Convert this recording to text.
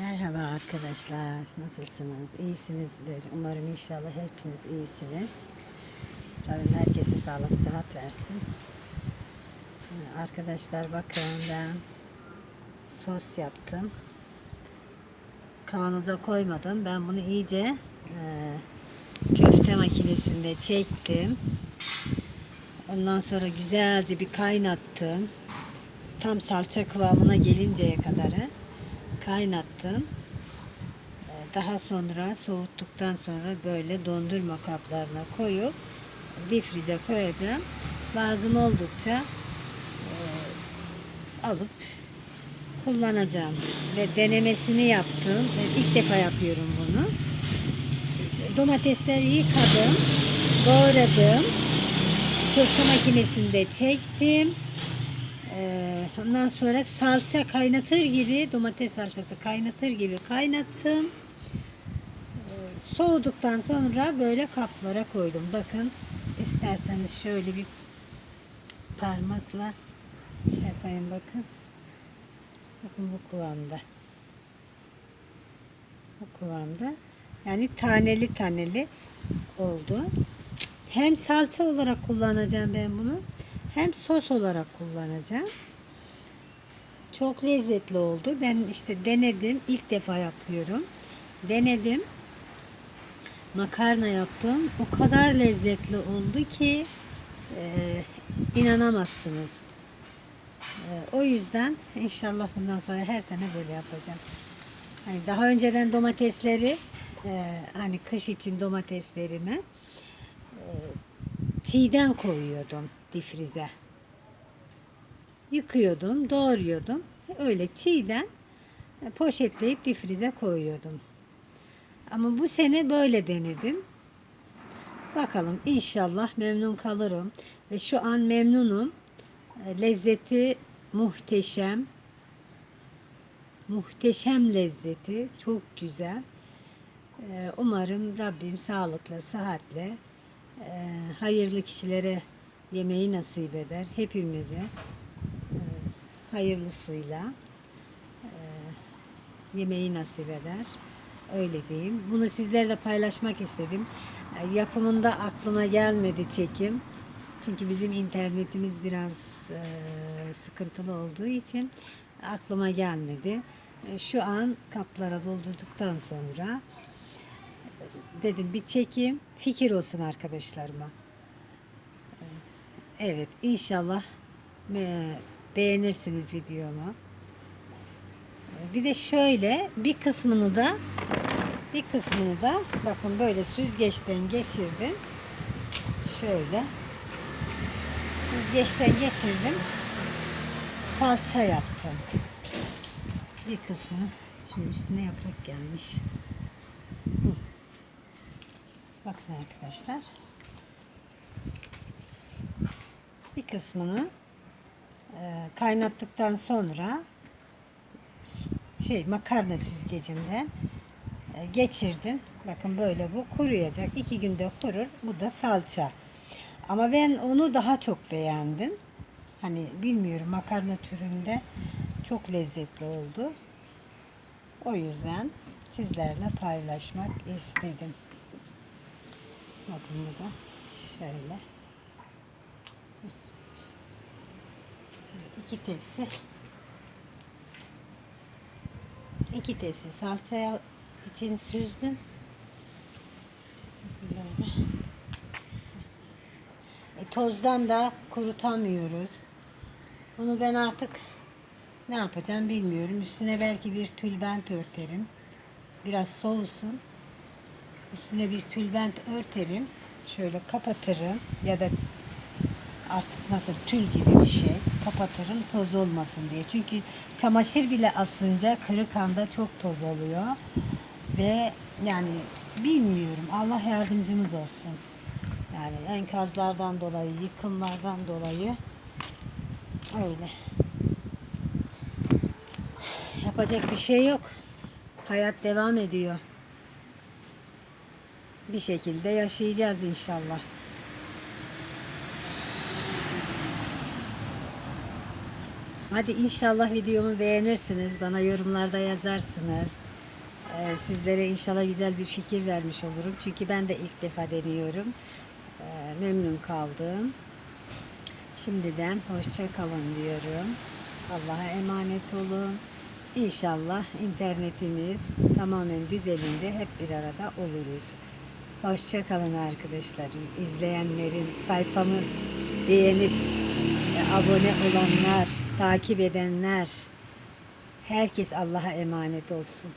Merhaba arkadaşlar. Nasılsınız? İyisinizdir. Umarım inşallah hepiniz iyisiniz. Rabbim herkese sağlık, sıhhat versin. Arkadaşlar bakın ben sos yaptım. Kavanoza koymadım. Ben bunu iyice e, köfte makinesinde çektim. Ondan sonra güzelce bir kaynattım. Tam salça kıvamına gelinceye kadarı kaynattım. Ee, Daha sonra soğuttuktan sonra böyle dondurma kaplarına koyup difrize koyacağım. Lazım oldukça e, alıp kullanacağım. Ve denemesini yaptım. Ben ilk defa yapıyorum bunu. Domatesleri yıkadım, doğradım. Köfte makinesinde çektim. Ee, ondan sonra salça kaynatır gibi domates salçası kaynatır gibi kaynattım. Ee, soğuduktan sonra böyle kaplara koydum. Bakın isterseniz şöyle bir parmakla şey yapayım bakın. Bakın bu kıvamda. Bu kıvamda. Yani taneli taneli oldu. Hem salça olarak kullanacağım ben bunu. Hem sos olarak kullanacağım. Çok lezzetli oldu. Ben işte denedim. İlk defa yapıyorum. Denedim. Makarna yaptım. O kadar lezzetli oldu ki e, inanamazsınız. E, o yüzden inşallah bundan sonra her sene böyle yapacağım. Hani daha önce ben domatesleri e, hani kış için domateslerimi çiğden koyuyordum difrize. Yıkıyordum, doğruyordum. Öyle çiğden poşetleyip difrize koyuyordum. Ama bu sene böyle denedim. Bakalım inşallah memnun kalırım. Ve şu an memnunum. Lezzeti muhteşem. Muhteşem lezzeti. Çok güzel. E, Umarım Rabbim sağlıkla, sıhhatle, hayırlı kişilere yemeği nasip eder. Hepimize e, hayırlısıyla e, yemeği nasip eder. Öyle diyeyim. Bunu sizlerle paylaşmak istedim. Yapımında aklıma gelmedi çekim. Çünkü bizim internetimiz biraz sıkıntılı olduğu için aklıma gelmedi. Şu an kaplara doldurduktan sonra dedim bir çekim fikir olsun arkadaşlarıma. Evet inşallah e, beğenirsiniz videomu. Bir de şöyle bir kısmını da bir kısmını da bakın böyle süzgeçten geçirdim. Şöyle süzgeçten geçirdim. Salça yaptım. Bir kısmını şunun üstüne yaprak gelmiş. Bakın arkadaşlar. Bir kısmını e, kaynattıktan sonra şey makarna süzgecinden e, geçirdim. Bakın böyle bu kuruyacak. iki günde kurur. Bu da salça. Ama ben onu daha çok beğendim. Hani bilmiyorum makarna türünde çok lezzetli oldu. O yüzden sizlerle paylaşmak istedim. Bu da şöyle. Şöyle iki tepsi iki tepsi salçaya için süzdüm. Böyle. E, tozdan da kurutamıyoruz. Bunu ben artık ne yapacağım bilmiyorum. Üstüne belki bir tülbent örterim. Biraz soğusun. Üstüne bir tülbent örterim. Şöyle kapatırım ya da artık nasıl tül gibi bir şey kapatırım toz olmasın diye. Çünkü çamaşır bile asınca kırık anda çok toz oluyor. Ve yani bilmiyorum Allah yardımcımız olsun. Yani enkazlardan dolayı, yıkımlardan dolayı öyle. Yapacak bir şey yok. Hayat devam ediyor. Bir şekilde yaşayacağız inşallah. Hadi inşallah videomu beğenirsiniz. Bana yorumlarda yazarsınız. Ee, sizlere inşallah güzel bir fikir vermiş olurum. Çünkü ben de ilk defa deniyorum. Ee, memnun kaldım. Şimdiden hoşça kalın diyorum. Allah'a emanet olun. İnşallah internetimiz tamamen düzelince hep bir arada oluruz. Hoşça kalın arkadaşlarım. İzleyenlerim, sayfamı beğenip e, abone olanlar, takip edenler, herkes Allah'a emanet olsun.